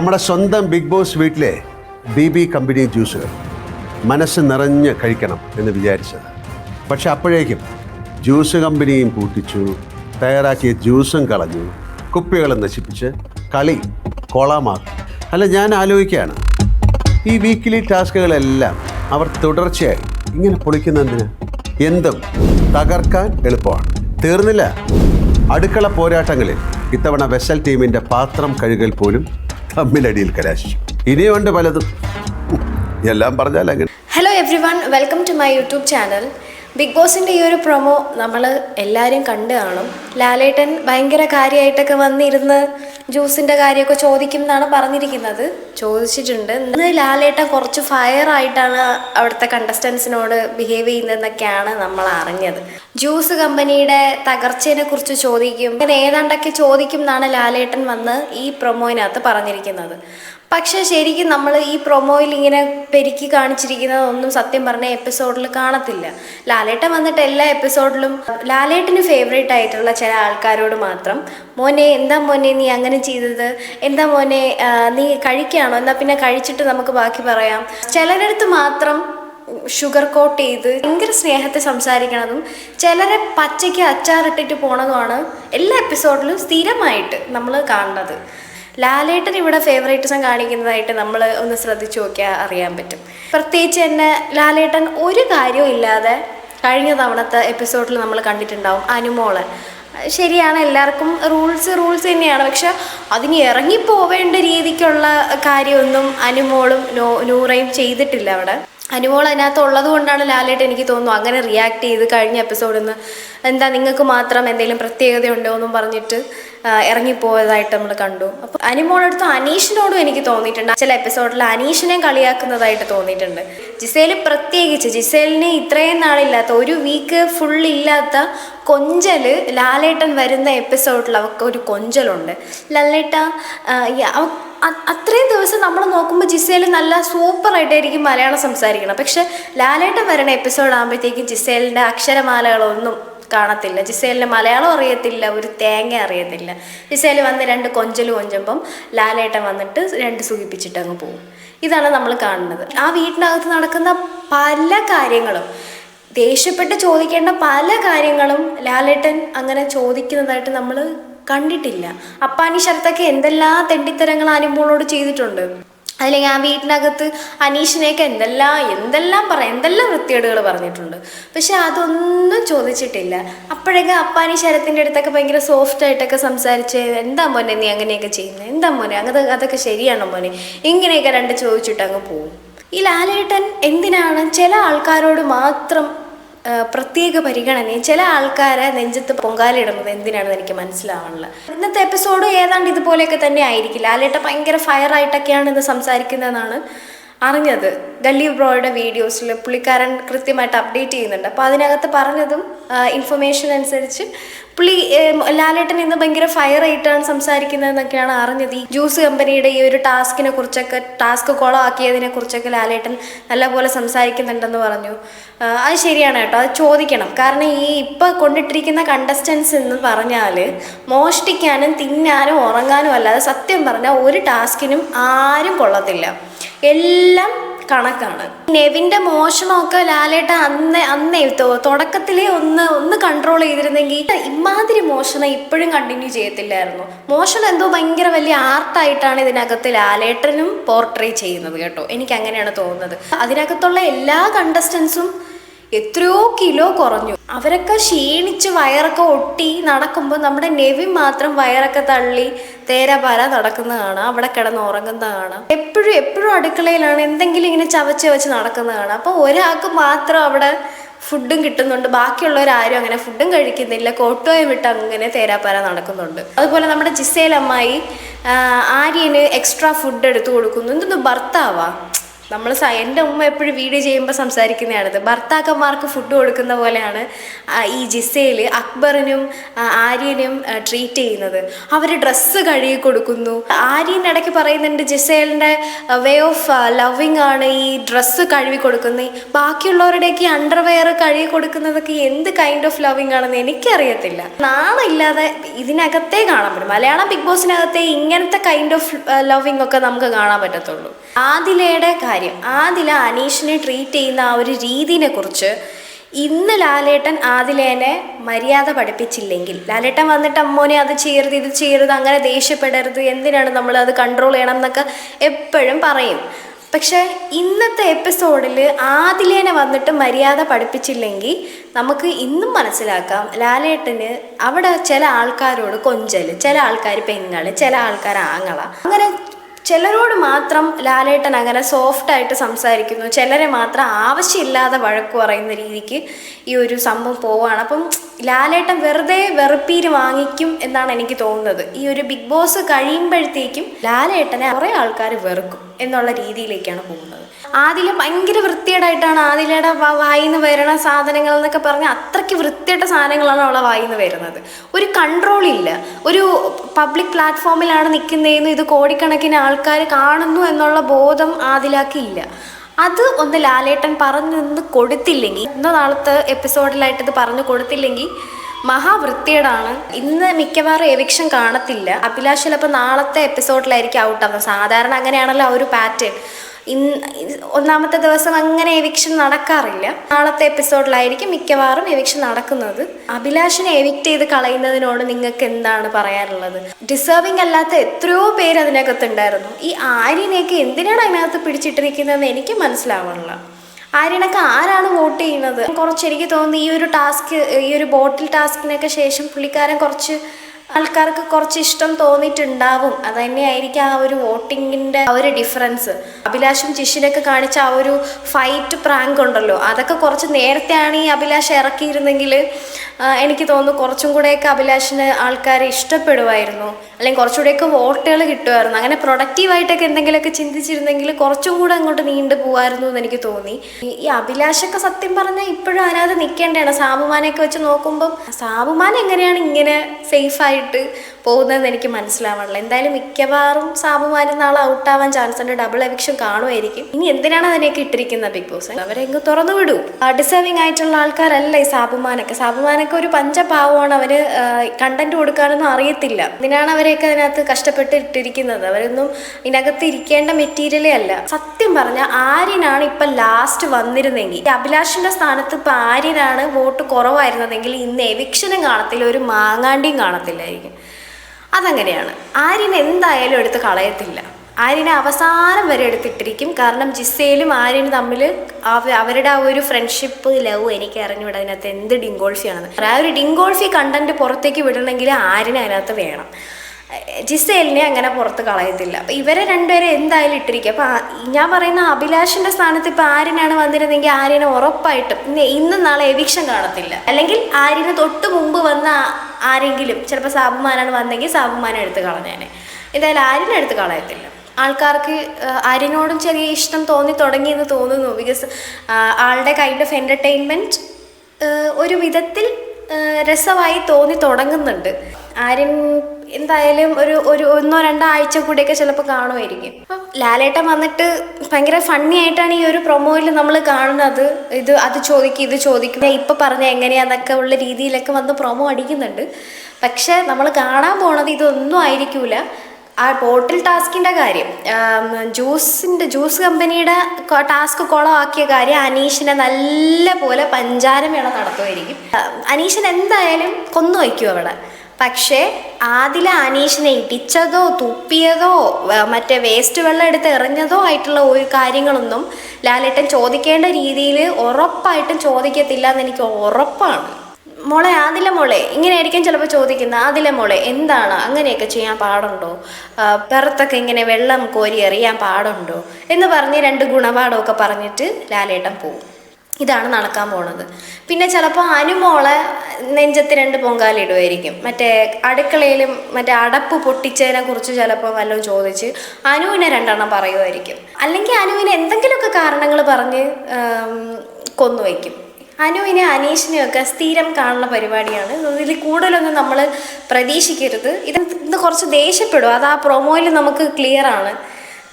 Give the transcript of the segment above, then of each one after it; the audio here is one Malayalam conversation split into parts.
നമ്മുടെ സ്വന്തം ബിഗ് ബോസ് വീട്ടിലെ ബി ബി കമ്പനി ജ്യൂസുകൾ മനസ്സ് നിറഞ്ഞ് കഴിക്കണം എന്ന് വിചാരിച്ചത്. പക്ഷെ അപ്പോഴേക്കും ജ്യൂസ് കമ്പനിയും കൂട്ടിച്ചു തയ്യാറാക്കിയ ജ്യൂസും കളഞ്ഞു കുപ്പികൾ നശിപ്പിച്ച് കളി കോളാമാക്കി. അല്ല ഞാൻ ആലോചിക്കുകയാണ്. ഈ വീക്കിലി ടാസ്കുകളെല്ലാം അവർ തുടർച്ചയായി ഇങ്ങനെ പൊളിക്കുന്നതിന് എന്തും തകർക്കാൻ എളുപ്പമാണ്. തീർന്നില്ല. അടുക്കള പോരാട്ടങ്ങളിൽ ഇത്തവണ വെസൽ ടീമിന്റെ പാത്രം കഴുകൽ പോലും തമ്മിലടിയിൽ കലാശിച്ചു. ഇനിയുണ്ട് പലതും. എല്ലാം അങ്ങനെ hello everyone welcome to my YouTube channel Bigg ബോസിന്റെ ഈ ഒരു പ്രൊമോ നമ്മൾ എല്ലാവരും കണ്ടു കാണും. ലാലേട്ടൻ ഭയങ്കര കാര്യമായിട്ടൊക്കെ വന്നിരുന്ന് ജ്യൂസിന്റെ കാര്യമൊക്കെ ചോദിക്കും എന്നാണ് പറഞ്ഞിരിക്കുന്നത്. ചോദിച്ചിട്ടുണ്ട്. ഇന്ന് ലാലേട്ടൻ കുറച്ച് ഫയർ ആയിട്ടാണ് അവിടുത്തെ കണ്ടസ്റ്റൻസിനോട് ബിഹേവ് ചെയ്യുന്നതെന്നൊക്കെയാണ് നമ്മൾ അറിഞ്ഞത്. ജ്യൂസ് കമ്പനിയുടെ തകർച്ചയെ കുറിച്ച് ചോദിക്കും. അങ്ങനെ ഏതാണ്ടൊക്കെ ചോദിക്കും എന്നാണ് ലാലേട്ടൻ വന്ന് ഈ പ്രൊമോയിനകത്ത് പറഞ്ഞിരിക്കുന്നത്. പക്ഷേ ശരിക്കും നമ്മൾ ഈ പ്രൊമോയിൽ ഇങ്ങനെ പെരുക്കി കാണിച്ചിരിക്കുന്നതൊന്നും സത്യം പറഞ്ഞ എപ്പിസോഡിൽ കാണത്തില്ല. ലാലേട്ടൻ വന്നിട്ട് എല്ലാ എപ്പിസോഡിലും ലാലേട്ടന് ഫേവറേറ്റ് ആയിട്ടുള്ള ചില ആൾക്കാരോട് മാത്രം മോനെ എന്താ മോനെ നീ അങ്ങനെ ചെയ്തത്? എന്താ മോനെ നീ കഴിക്കുകയാണോ എന്നാൽ പിന്നെ കഴിച്ചിട്ട് നമുക്ക് ബാക്കി പറയാം. ചിലരടുത്ത് മാത്രം ഷുഗർ കോട്ട് ചെയ്ത് ഭയങ്കര സ്നേഹത്തെ സംസാരിക്കണതും ചിലരെ പച്ചയ്ക്ക് അച്ചാറിട്ടിട്ട് പോണതുമാണ് എല്ലാ എപ്പിസോഡിലും സ്ഥിരമായിട്ട് നമ്മൾ കാണുന്നത്. ലാലേട്ടൻ ഇവിടെ ഫേവറേറ്റിസം കാണിക്കുന്നതായിട്ട് നമ്മൾ ഒന്ന് ശ്രദ്ധിച്ചു നോക്കിയാൽ അറിയാൻ പറ്റും. പ്രത്യേകിച്ച് തന്നെ ലാലേട്ടൻ ഒരു കാര്യവും ഇല്ലാതെ കഴിഞ്ഞ തവണത്തെ എപ്പിസോഡിൽ നമ്മൾ കണ്ടിട്ടുണ്ടാവും അനുമോൾ. ശരിയാണ് എല്ലാവർക്കും റൂൾസ് റൂൾസ് തന്നെയാണ്. പക്ഷെ അതിന് ഇറങ്ങിപ്പോവേണ്ട രീതിക്കുള്ള കാര്യമൊന്നും അനുമോളും നോ നൂറയും ചെയ്തിട്ടില്ല അവിടെ. അനുമോൾ അതിനകത്ത് ഉള്ളത് കൊണ്ടാണ് ലാലേട്ട് എനിക്ക് തോന്നുന്നു അങ്ങനെ റിയാക്ട് ചെയ്ത് കഴിഞ്ഞ എപ്പിസോഡിൽ നിന്ന് എന്താ നിങ്ങൾക്ക് മാത്രം എന്തെങ്കിലും പ്രത്യേകതയുണ്ടോ എന്നും പറഞ്ഞിട്ട് ഇറങ്ങിപ്പോയതായിട്ട് നമ്മൾ കണ്ടു. അപ്പോൾ അനിമോളടുത്ത് അനീഷിനോടും എനിക്ക് തോന്നിയിട്ടുണ്ട്. ചില എപ്പിസോഡിൽ അനീഷിനെ കളിയാക്കുന്നതായിട്ട് തോന്നിയിട്ടുണ്ട്. ജിസേൽ പ്രത്യേകിച്ച് ജിസേലിന് ഇത്രയും നാളില്ലാത്ത ഒരു വീക്ക് ഫുൾ ഇല്ലാത്ത കൊഞ്ചൽ ലാലേട്ടൻ വരുന്ന എപ്പിസോഡിൽ അവൾക്ക് ഒരു കൊഞ്ചലുണ്ട്. ലാലേട്ട അത്രയും ദിവസം നമ്മൾ നോക്കുമ്പോൾ ജിസേൽ നല്ല സൂപ്പറായിട്ടായിരിക്കും മലയാളം സംസാരിക്കണം പക്ഷെ ലാലേട്ടൻ വരുന്ന എപ്പിസോഡ് ആകുമ്പോഴത്തേക്കും ജിസേലിന്റെ അക്ഷരമാലകളൊന്നും കാണത്തില്ല. ജിസേലിന് മലയാളം അറിയത്തില്ല ഒരു തേങ്ങ അറിയത്തില്ല. ജിസേൽ വന്ന് രണ്ട് കൊഞ്ചൽ കൊഞ്ചുമ്പം ലാലേട്ടൻ വന്നിട്ട് രണ്ട് സുഖിപ്പിച്ചിട്ട് അങ്ങ് പോകും ഇതാണ് നമ്മൾ കാണുന്നത്. ആ വീട്ടിനകത്ത് നടക്കുന്ന പല കാര്യങ്ങളും ദേഷ്യപ്പെട്ട് ചോദിക്കേണ്ട പല കാര്യങ്ങളും ലാലേട്ടൻ അങ്ങനെ ചോദിക്കുന്നതായിട്ട് നമ്മൾ കണ്ടിട്ടില്ല. അപ്പാനി ശരത്തൊക്കെ എന്തെല്ലാം തെണ്ടിത്തരങ്ങൾ അനുമോളോട് ചെയ്തിട്ടുണ്ട്? അല്ലെങ്കിൽ ആ വീട്ടിനകത്ത് അനീഷിനെയൊക്കെ എന്തെല്ലാം എന്തെല്ലാം പറ എന്തെല്ലാം വൃത്തികേടുകൾ പറഞ്ഞിട്ടുണ്ട്. പക്ഷെ അതൊന്നും ചോദിച്ചിട്ടില്ല. അപ്പോഴൊക്കെ അപ്പാനി ശരത്തിന്റെ അടുത്തൊക്കെ ഭയങ്കര സോഫ്റ്റ് ആയിട്ടൊക്കെ സംസാരിച്ച് എന്താ മോനെ നീ അങ്ങനെയൊക്കെ ചെയ്യുന്നത് എന്താ മോനെ? അങ്ങനെ അതൊക്കെ ശരിയാണോ മോനെ? ഇങ്ങനെയൊക്കെ രണ്ട് ചോദിച്ചിട്ട് അങ്ങ് പോവും. ഈ ലാലേട്ടൻ എന്തിനാണ് ചില ആൾക്കാരോട് മാത്രം പ്രത്യേക പരിഗണനയും ചില ആൾക്കാരെ നെഞ്ചത്ത് പൊങ്കാലിടുന്നത് എന്തിനാണെന്ന് എനിക്ക് മനസ്സിലാവണില്ല ഇന്നത്തെ എപ്പിസോഡ് ഏതാണ്ട് ഇതുപോലെയൊക്കെ തന്നെ ആയിരിക്കില്ല. ലാലേട്ട ഭയങ്കര ഫയർ ആയിട്ടൊക്കെയാണ് ഇത് സംസാരിക്കുന്നതെന്നാണ് അറിഞ്ഞത്. ഗല്ലി ബ്രോയുടെ വീഡിയോസിൽ പുള്ളിക്കാരൻ കൃത്യമായിട്ട് അപ്ഡേറ്റ് ചെയ്യുന്നുണ്ട്. അപ്പോൾ അതിനകത്ത് പറഞ്ഞതും ഇൻഫർമേഷൻ അനുസരിച്ച് പുള്ളി ലാലേട്ടൻ ഇന്ന് ഭയങ്കര ഫയർ ആയിട്ടാണ് സംസാരിക്കുന്നതെന്നൊക്കെയാണ് അറിഞ്ഞത്. ഈ ജ്യൂസ് കമ്പനിയുടെ ഈ ഒരു ടാസ്കിനെ കുറിച്ചൊക്കെ ടാസ്ക് കുളമാക്കിയതിനെ കുറിച്ചൊക്കെ ലാലേട്ടൻ നല്ലപോലെ സംസാരിക്കുന്നുണ്ടെന്ന് പറഞ്ഞു. അത് ശരിയാണ് കേട്ടോ. അത് ചോദിക്കണം. കാരണം ഈ ഇപ്പം കൊണ്ടിട്ടിരിക്കുന്ന കണ്ടസ്റ്റൻസ് എന്ന് പറഞ്ഞാൽ മോഷ്ടിക്കാനും തിന്നാനും ഉറങ്ങാനും അല്ലാതെ സത്യം പറഞ്ഞാൽ ഒരു ടാസ്കിനും ആരും കൊള്ളത്തില്ല. എല്ലാം കണക്കാണ് നെവിന്റെ മോഷണമൊക്കെ ലാലേട്ട അന്ന് അന്നേ തുടക്കത്തിലേ ഒന്ന് ഒന്ന് കൺട്രോൾ ചെയ്തിരുന്നെങ്കിൽ ഇമാതിരി മോഷണം ഇപ്പോഴും കണ്ടിന്യൂ ചെയ്യത്തില്ലായിരുന്നു. മോഷണം എന്തോ ഭയങ്കര വലിയ ആർട്ടായിട്ടാണ് ഇതിനകത്ത് ലാലേട്ടനും പോർട്രേ ചെയ്യുന്നത് കേട്ടോ. എനിക്ക് അങ്ങനെയാണ് തോന്നുന്നത്. അതിനകത്തുള്ള എല്ലാ കണ്ടസ്റ്റൻസും എത്രയോ കിലോ കുറഞ്ഞു. അവരൊക്കെ ക്ഷീണിച്ച് വയറൊക്കെ ഒട്ടി നടക്കുമ്പോൾ നമ്മുടെ നെവി മാത്രം വയറൊക്കെ തള്ളി തേരാപാര നടക്കുന്ന കാണാം. അവിടെ കിടന്ന് ഉറങ്ങുന്ന കാണാം. എപ്പോഴും എപ്പോഴും അടുക്കളയിലാണ് എന്തെങ്കിലും ഇങ്ങനെ ചവച്ച് വെച്ച് നടക്കുന്ന കാണാം. അപ്പോൾ ഒരാൾക്ക് മാത്രം അവിടെ ഫുഡും കിട്ടുന്നുണ്ട്. ബാക്കിയുള്ളവരാരും അങ്ങനെ ഫുഡും കഴിക്കുന്നില്ല. കോട്ടോയും വിട്ട് അങ്ങനെ തേരാപ്പാര നടക്കുന്നുണ്ട്. അതുപോലെ നമ്മുടെ ജിസേലമ്മായി ആര്യന് എക്സ്ട്രാ ഫുഡ് എടുത്തു കൊടുക്കുന്നു. എന്തൊന്ന് ഭർത്താവാ? നമ്മൾ എന്റെ ഉമ്മ എപ്പോഴും വീഡിയോ ചെയ്യുമ്പോൾ സംസാരിക്കുന്നതാണിത്. ഭർത്താക്കന്മാർക്ക് ഫുഡ് കൊടുക്കുന്ന പോലെയാണ് ഈ ജിസയിൽ അക്ബറിനും ആര്യനും ട്രീറ്റ് ചെയ്യുന്നത്. അവർ ഡ്രസ്സ് കഴുകി കൊടുക്കുന്നു. ആര്യൻ ഇടയ്ക്ക് പറയുന്നുണ്ട് ജിസേലിന്റെ വേ ഓഫ് ലവിങ് ആണ് ഈ ഡ്രസ്സ് കഴുകി കൊടുക്കുന്നത് ബാക്കിയുള്ളവരുടെയൊക്കെ അണ്ടർവെയർ കഴുകി കൊടുക്കുന്നതൊക്കെ എന്ത് കൈൻഡ് ഓഫ് ലവിങ് ആണെന്ന് എനിക്കറിയത്തില്ല. നാണമില്ലാതെ ഇതിനകത്തേ കാണാൻ പറ്റും. മലയാളം ബിഗ് ബോസിനകത്തെ ഇങ്ങനത്തെ കൈൻഡ് ഓഫ് ലവിങ് ഒക്കെ നമുക്ക് കാണാൻ പറ്റത്തുള്ളൂ. ആദിലയുടെ കാര്യം. ആദില അനീഷിനെ ട്രീറ്റ് ചെയ്യുന്ന ആ ഒരു രീതിനെ കുറിച്ച് ഇന്ന് ലാലേട്ടൻ ആദിലേനെ മര്യാദ പഠിപ്പിച്ചില്ലെങ്കിൽ ലാലേട്ടൻ വന്നിട്ട് അമ്മോനെ അത് ചെയ്യരുത് ഇത് ചെയ്യരുത് അങ്ങനെ ദേഷ്യപ്പെടരുത് എന്തിനാണ് നമ്മൾ അത് കൺട്രോൾ ചെയ്യണം എന്നൊക്കെ എപ്പോഴും പറയും. പക്ഷേ ഇന്നത്തെ എപ്പിസോഡിൽ ആദിലേനെ വന്നിട്ട് മര്യാദ പഠിപ്പിച്ചില്ലെങ്കിൽ നമുക്ക് ഇന്നും മനസ്സിലാക്കാം ലാലേട്ടന് അവിടെ ചില ആൾക്കാരോട് കൊഞ്ചൽ ചില ആൾക്കാർ പെങ്ങൾ ചില ആൾക്കാർ ആങ്ങള അങ്ങനെ ചിലരോട് മാത്രം ലാലേട്ടൻ അങ്ങനെ സോഫ്റ്റായിട്ട് സംസാരിക്കുന്നു. ചിലരെ മാത്രം ആവശ്യമില്ലാതെ വഴക്ക് പറയുന്ന രീതിക്ക് ഈ ഒരു സംഭവം പോവാണ് അപ്പം ലാലേട്ടൻ വെറുതെ വെറുപ്പീര് വാങ്ങിക്കും എന്നാണ് എനിക്ക് തോന്നുന്നത്. ഈ ഒരു ബിഗ് ബോസ് കഴിയുമ്പോഴത്തേക്കും ലാലേട്ടനെ കുറേ ആൾക്കാർ വെറുക്കും. എന്നുള്ള രീതിയിലേക്കാണ് പോകുന്നത്. ആദില ഭയങ്കര വൃത്തികേടായിട്ടാണ് ആദിലയുടെ വായിൽ വായിന്ന് വരണ സാധനങ്ങൾ എന്നൊക്കെ പറഞ്ഞ് അത്രയ്ക്ക് വൃത്തിയായിട്ട സാധനങ്ങളാണ് അവളെ വായിന്ന് വരുന്നത്. ഒരു കൺട്രോൾ ഇല്ല. ഒരു പബ്ലിക് പ്ലാറ്റ്ഫോമിലാണ് നിൽക്കുന്നതെന്ന് ഇത് കോടിക്കണക്കിന് ആൾക്കാർ കാണുന്നു എന്നുള്ള ബോധം ആദിലാക്ക് ഇല്ല. അത് ഒന്ന് ലാലേട്ടൻ പറഞ്ഞു നിന്ന് കൊടുത്തില്ലെങ്കിൽ ഇന്ന നാളത്തെ എപ്പിസോഡിലായിട്ട് ഇത് പറഞ്ഞു കൊടുത്തില്ലെങ്കിൽ മഹാവൃത്തിയേടാണ് ഇന്ന് മിക്കവാറും എവിക്ഷൻ കാണത്തില്ല. അഭിലാഷ് ചിലപ്പോൾ നാളത്തെ എപ്പിസോഡിലായിരിക്കും ഔട്ടാവുന്നത് സാധാരണ അങ്ങനെയാണല്ലോ ആ ഒരു പാറ്റേൺ ഇന്ന് ഒന്നാമത്തെ ദിവസം അങ്ങനെ എവിക്ഷൻ നടക്കാറില്ല. നാളത്തെ എപ്പിസോഡിലായിരിക്കും മിക്കവാറും എവിക്ഷൻ നടക്കുന്നത്. അഭിലാഷിനെ എവിക്റ്റ് ചെയ്ത് കളയുന്നതിനോട് നിങ്ങൾക്ക് എന്താണ് പറയാനുള്ളത്? ഡിസേർവിംഗ് അല്ലാത്ത എത്രയോ പേര് അതിനകത്തുണ്ടായിരുന്നു. ഈ ആര്യനെയൊക്കെ എന്തിനാണ് അതിനകത്ത് പിടിച്ചിട്ടിരിക്കുന്നതെന്ന് എനിക്ക് മനസ്സിലാവണില്ല ആര്യനൊക്കെ ആരാണ് വോട്ട് ചെയ്യുന്നത്? കുറച്ച് എനിക്ക് തോന്നുന്നു ഈ ഒരു ടാസ്ക് ഈ ഒരു ബോട്ടിൽ ടാസ്കിനൊക്കെ ശേഷം പുള്ളിക്കാരൻ കുറച്ച് ആൾക്കാർക്ക് കുറച്ച് ഇഷ്ടം തോന്നിയിട്ടുണ്ടാവും. അത് തന്നെയായിരിക്കും ആ ഒരു വോട്ടിങ്ങിന്റെ ആ ഒരു ഡിഫറൻസ് അഭിലാഷും ജിഷിനൊക്കെ കാണിച്ച ആ ഒരു ഫൈറ്റ് പ്രാങ്ക് ഉണ്ടല്ലോ. അതൊക്കെ കുറച്ച് നേരത്തെയാണ് ഈ അഭിലാഷ് ഇറക്കിയിരുന്നെങ്കിൽ എനിക്ക് തോന്നുന്നു കുറച്ചും കൂടെയൊക്കെ അഭിലാഷിന് ആൾക്കാരെ ഇഷ്ടപ്പെടുമായിരുന്നു അല്ലെങ്കിൽ കുറച്ചുകൂടെയൊക്കെ വോട്ടുകൾ കിട്ടുമായിരുന്നു അങ്ങനെ പ്രൊഡക്റ്റീവായിട്ടൊക്കെ എന്തെങ്കിലുമൊക്കെ ചിന്തിച്ചിരുന്നെങ്കിൽ കുറച്ചും കൂടെ അങ്ങോട്ട് നീണ്ടു പോകുമായിരുന്നു എന്ന് എനിക്ക് തോന്നി. ഈ- അഭിലാഷൊക്കെ സത്യം പറഞ്ഞാൽ ഇപ്പോഴും അതിനകത്ത് നിൽക്കേണ്ടതാണ്. സാബുമാനെയൊക്കെ വെച്ച് നോക്കുമ്പം സാബുമാൻ എങ്ങനെയാണ് ഇങ്ങനെ സേഫായിട്ട് പോകുന്നതെന്ന് എനിക്ക് മനസ്സിലാവണില്ല എന്തായാലും മിക്കവാറും സാബുമാൻ നാളെ ഔട്ടാവാൻ ചാൻസ് ഉണ്ട്. ഡബിൾ എവിക്ഷൻ കാണുമായിരിക്കും. ഇനി എന്തിനാണ് അതിനെയൊക്കെ ഇട്ടിരിക്കുന്നത് ബിഗ് ബോസ്? അവരെ തുറന്നു വിടൂ. ഡിസേർവിംഗ് ആയിട്ടുള്ള ആൾക്കാരല്ല ഈ സാബുമാനൊക്കെ സാബുമാനൊക്കെ ഒരു പഞ്ചപാവമാണ് അവർ കണ്ടന്റ് കൊടുക്കാനൊന്നും അറിയത്തില്ല. ഇതിനാണ് അവരെയൊക്കെ അതിനകത്ത് കഷ്ടപ്പെട്ട് ഇട്ടിരിക്കുന്നത് അവരൊന്നും ഇതിനകത്ത് ഇരിക്കേണ്ട മെറ്റീരിയലേ അല്ല. സത്യം പറഞ്ഞ ആര്യനാണ് ഇപ്പൊ ലാസ്റ്റ് വന്നിരുന്നെങ്കിൽ. അഭിലാഷിന്റെ സ്ഥാനത്ത് ഇപ്പൊ ആര്യനാണ് വോട്ട് കുറവായിരുന്നതെങ്കിൽ ഇന്ന് എവിക്ഷനും കാണത്തില്ല ഒരു മാങ്ങാണ്ടിയും കാണത്തില്ലായിരിക്കും. അതങ്ങനെയാണ്. ആര്യൻ എന്തായാലും എടുത്ത് കളയത്തില്ല. ആര്യനെ അവസാനം വരെ എടുത്തിട്ടിരിക്കും. കാരണം ജിസയിലും ആര്യനും തമ്മിൽ അവരുടെ ആ ഒരു ഫ്രണ്ട്ഷിപ്പ് ലവ് എനിക്ക് അറിഞ്ഞുവിടാം അതിനകത്ത് എന്ത് ഡിങ്കോൾഫിയാണെന്ന് ആ ഒരു ഡിങ്കോൾഫി കണ്ടന്റ് പുറത്തേക്ക് വിടണമെങ്കിൽ ആര്യന് അതിനകത്ത് വേണം. ജിസേലിനെ അങ്ങനെ പുറത്ത് കളയത്തില്ല. അപ്പം ഇവരെ രണ്ടുപേരെ എന്തായാലും ഇട്ടിരിക്കും. അപ്പം ഞാൻ പറയുന്ന അഭിലാഷിന്റെ സ്ഥാനത്ത് ഇപ്പം ആര്യനാണ് വന്നിരുന്നെങ്കിൽ ആര്യനെ ഉറപ്പായിട്ടും ഇന്നും നാളെ എവിക്ഷൻ കാണത്തില്ല. അല്ലെങ്കിൽ ആര്യന് തൊട്ട് മുമ്പ് വന്ന ആരെങ്കിലും ചിലപ്പോൾ സാബുമാനാണ് വന്നെങ്കിൽ സാബുമാനെ എടുത്ത് കളഞ്ഞേനെ. എന്തായാലും ആര്യനെ എടുത്ത് കളയത്തില്ല. ആൾക്കാർക്ക് ആരിനോടും ചെറിയ ഇഷ്ടം തോന്നി തുടങ്ങി എന്ന് തോന്നുന്നു ബിക്കോസ് ആളുടെ കൈൻഡ് ഓഫ് എന്റർടൈൻമെന്റ് ഒരു വിധത്തിൽ രസമായി തോന്നി തുടങ്ങുന്നുണ്ട്. ആര്യൻ എന്തായാലും ഒരു ഒരു ഒന്നോ രണ്ടോ ആഴ്ച കൂടിയൊക്കെ ചിലപ്പോൾ കാണുമായിരിക്കും. അപ്പം ലാലേട്ടൻ വന്നിട്ട് ഭയങ്കര ഫണ്ണി ആയിട്ടാണ് ഈ ഒരു പ്രൊമോയിൽ നമ്മൾ കാണുന്നത്. ഇത് അത് ചോദിക്കും ഇത് ചോദിക്കും. ഇപ്പം പറഞ്ഞ എങ്ങനെയാന്നൊക്കെ ഉള്ള രീതിയിലൊക്കെ വന്ന് പ്രൊമോ അടിക്കുന്നുണ്ട്. പക്ഷേ നമ്മൾ കാണാൻ പോണത് ഇതൊന്നും ആയിരിക്കൂല. ആ പോർട്ടൽ ടാസ്കിന്റെ കാര്യം ജ്യൂസിന്റെ ജ്യൂസ് കമ്പനിയുടെ ടാസ്ക് കുളമാക്കിയ കാര്യം അനീഷിനെ നല്ല പോലെ പഞ്ചാരമേള നടത്തുമായിരിക്കും. അനീഷൻ എന്തായാലും കൊന്നു വയ്ക്കും അവിടെ പക്ഷേ ആദില അനീഷിനെ ഇടിച്ചതോ തുപ്പിയതോ മറ്റേ വേസ്റ്റ് വെള്ളം എടുത്ത് എറിഞ്ഞതോ ആയിട്ടുള്ള ഒരു കാര്യങ്ങളൊന്നും ലാലേട്ടൻ ചോദിക്കേണ്ട രീതിയിൽ ഉറപ്പായിട്ടും ചോദിക്കത്തില്ല എന്ന് എനിക്ക് ഉറപ്പാണ്. മോളെ ആദില മോളെ ഇങ്ങനെയായിരിക്കും ചിലപ്പോൾ ചോദിക്കുന്നത്. ആദില മോളെ എന്താണ്? അങ്ങനെയൊക്കെ ചെയ്യാൻ പാടുണ്ടോ? പുറത്തൊക്കെ ഇങ്ങനെ വെള്ളം കോരി എറിയാൻ പാടുണ്ടോ? എന്ന് പറഞ്ഞ് രണ്ട് ഗുണപാഠമൊക്കെ പറഞ്ഞിട്ട് ലാലേട്ടൻ പോവും. ഇതാണ് നടക്കാൻ പോണത്. പിന്നെ ചിലപ്പോൾ അനുമോളെ നെഞ്ചത്ത് രണ്ട് പൊങ്കാലിടുമായിരിക്കും മറ്റേ അടുക്കളയിലും മറ്റേ അടപ്പ് പൊട്ടിച്ചതിനെ കുറിച്ച് ചിലപ്പോൾ വല്ലതും ചോദിച്ച് അനുവിനെ രണ്ടെണ്ണം പറയുമായിരിക്കും അല്ലെങ്കിൽ അനുവിനെ എന്തെങ്കിലുമൊക്കെ കാരണങ്ങൾ പറഞ്ഞ് കൊന്നു കൊന്നുവയ്ക്കും അനുവിനെ അനീഷിനെയൊക്കെ സ്ഥിരം കാണുന്ന പരിപാടിയാണ്. ഇതിൽ കൂടുതലൊന്നും നമ്മൾ പ്രതീക്ഷിക്കരുത്. ഇത് ഇന്ന് കുറച്ച് ദേഷ്യപ്പെടും. അത് ആ പ്രൊമോയിൽ നമുക്ക് ക്ലിയർ ആണ്.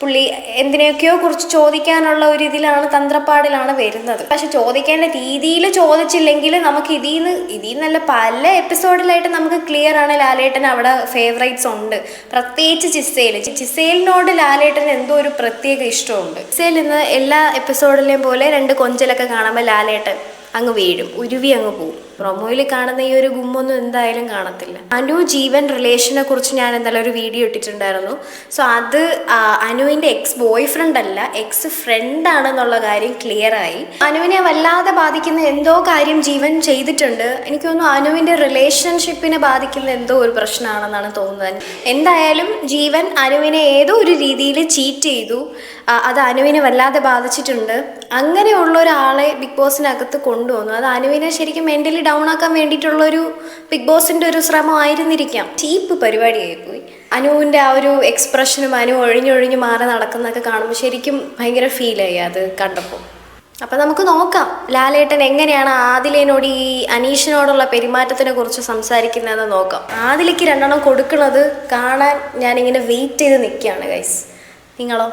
പുള്ളി എന്തിനെയൊക്കെയോ കുറിച്ച് ചോദിക്കാനുള്ള ഒരു ഇതിലാണ് തന്ത്രപ്പാടിലാണ് വരുന്നത്. പക്ഷെ ചോദിക്കേണ്ട രീതിയിൽ ചോദിച്ചില്ലെങ്കിൽ നമുക്ക് ഇതിൽ നിന്ന് ഇതിൽ നിന്നല്ല പല എപ്പിസോഡിലായിട്ട് നമുക്ക് ക്ലിയർ ആണ് ലാലേട്ടൻ അവിടെ ഫേവറേറ്റ്സ് ഉണ്ട്. പ്രത്യേകിച്ച് ചിസയിൽ ചിസേലിനോട് ലാലേട്ടൻ എന്തോ ഒരു പ്രത്യേക ഇഷ്ടമുണ്ട്. ചിസയിൽ നിന്ന് എല്ലാ എപ്പിസോഡിലെയും പോലെ രണ്ട് കൊഞ്ചലൊക്കെ കാണുമ്പോൾ ലാലേട്ടൻ അങ്ങ് വീഴും. ഉരുവി അങ്ങ് പോവും. പ്രൊമോയിൽ കാണുന്ന ഈ ഒരു ഗുമ്മൊന്നും എന്തായാലും കാണത്തില്ല. അനു ജീവൻ റിലേഷനെ കുറിച്ച് ഞാൻ എന്തായാലും ഒരു വീഡിയോ ഇട്ടിട്ടുണ്ടായിരുന്നു. സോ അത് അനുവിന്റെ എക്സ് ബോയ് ഫ്രണ്ട് അല്ല എക്സ് ഫ്രണ്ട് ആണെന്നുള്ള കാര്യം ക്ലിയർ ആയി. അനുവിനെ വല്ലാതെ ബാധിക്കുന്ന എന്തോ കാര്യം ജീവൻ ചെയ്തിട്ടുണ്ട്. എനിക്ക് തോന്നുന്നു അനുവിന്റെ റിലേഷൻഷിപ്പിനെ ബാധിക്കുന്ന എന്തോ ഒരു പ്രശ്നമാണെന്നാണ് തോന്നുന്നത്. എന്തായാലും ജീവൻ അനുവിനെ ഏതോ ഒരു രീതിയിൽ ചീറ്റ് ചെയ്തു. അത് അനുവിനെ വല്ലാതെ ബാധിച്ചിട്ടുണ്ട്. അങ്ങനെയുള്ള ഒരാളെ ബിഗ് ബോസിനകത്ത് കൊണ്ടുവന്നു. അത് അനുവിനെ ശരിക്കും മെന്റലി ഡൗൺ ആക്കാൻ വേണ്ടിയിട്ടുള്ള ഒരു ബിഗ് ബോസിന്റെ ഒരു ശ്രമം ആയിരുന്നിരിക്കാം ചീപ്പ് പരിപാടിയായി പോയി അനുവിന്റെ ആ ഒരു എക്സ്പ്രഷനും അനു ഒഴിഞ്ഞൊഴിഞ്ഞ് മാറി നടക്കുന്നതൊക്കെ കാണുമ്പോൾ ശരിക്കും ഭയങ്കര ഫീലായി അത് കണ്ടപ്പോൾ അപ്പം നമുക്ക് നോക്കാം ലാലേട്ടൻ എങ്ങനെയാണ് ആദിലേനോട് ഈ അനീഷിനോടുള്ള പെരുമാറ്റത്തിനെ കുറിച്ച് സംസാരിക്കുന്നതെന്ന് നോക്കാം. ആദിലേക്ക് രണ്ടെണ്ണം കൊടുക്കുന്നത് കാണാൻ ഞാനിങ്ങനെ വെയിറ്റ് ചെയ്ത് നിൽക്കുകയാണ് ഗൈസ് നിങ്ങളോ?